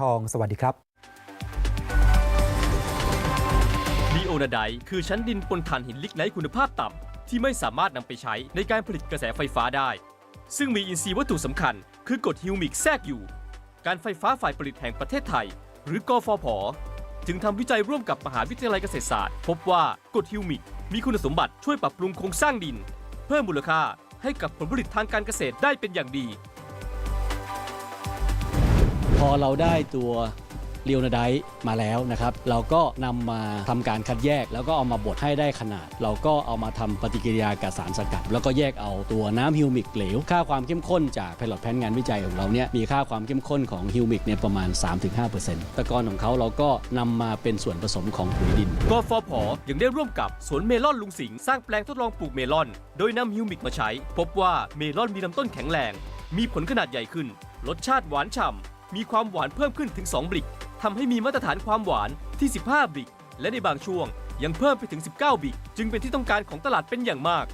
ทอง สวัสดีครับดีโอนาไดคือชั้นดินปนถ่านหินลิกไนท์คุณภาพต่ำ ที่ไม่สามารถนำไปใช้ในการผลิตกระแสไฟฟ้าได้ ซึ่งมีอินทรีย์วัตถุสำคัญ คือกรดฮิวมิกแทรกอยู่ การไฟฟ้าฝ่ายผลิตแห่งประเทศไทย หรือกฟผ จึงทำวิจัยร่วมกับมหาวิทยาลัยเกษตรศาสตร์ พบว่ากรดฮิวมิกมีคุณสมบัติช่วยปรับปรุงโครงสร้างดิน เพิ่มมูลค่าให้กับผลผลิตทางการเกษตรได้เป็นอย่างดี พอเราได้ตัวเรียวนาไดมาแล้วนะครับ เราก็นำมาทำการคัดแยก แล้วก็เอามาบดให้ได้ขนาด เราก็เอามาทำปฏิกิริยากับสารสกัด แล้วก็แยกเอาตัวน้ำฮิวมิกเหลว ค่าความเข้มข้นจากพลอตแพนงานวิจัยของเราเนี่ยมีค่าความเข้มข้นของฮิวมิกเนี่ยประมาณ 3-5%ตะกอนของเขาเราก็นำมาเป็นส่วนผสมของปุ๋ยดิน กฟผยังได้ร่วมกับสวนเมลอนลุงสิงห์สร้างแปลงทดลองปลูกเมลอน โดยนำฮิวมิกมาใช้ พบว่าเมลอนมีลำต้นแข็งแรง มีผลขนาดใหญ่ขึ้น รสชาติหวานฉ่ำ มีความหวานเพิ่มขึ้นถึง 2 บริกทำให้มีมาตรฐานความหวานที่ 15 บริก และในบางช่วงยังเพิ่มไปถึง 19 บริก จึงเป็นที่ต้องการของตลาดเป็นอย่างมาก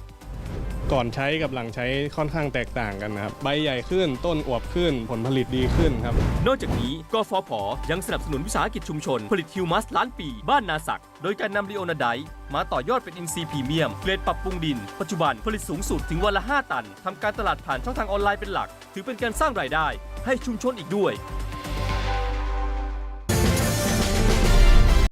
ก่อนใช้กับหลังใช้ค่อนข้างแตกต่างกันนะครับ ใบใหญ่ขึ้น ต้นอวบขึ้น ผลผลิตดีขึ้นครับ นอกจากนี้กฟผยังสนับสนุนวิสาหกิจชุมชน ผลิตฮิวมัสล้านปี บ้านนาศัก โดยการนำลีโอนาไดมาต่อยอดเป็นอินทรีย์พรีเมียม เกรดปรับปรุงดิน ปัจจุบันผลิตสูงสุดถึงวันละ 5 ตันทำการตลาดผ่านช่องทางออนไลน์เป็นหลัก ถือเป็นการสร้างรายได้ ให้ชุมชนอีกด้วย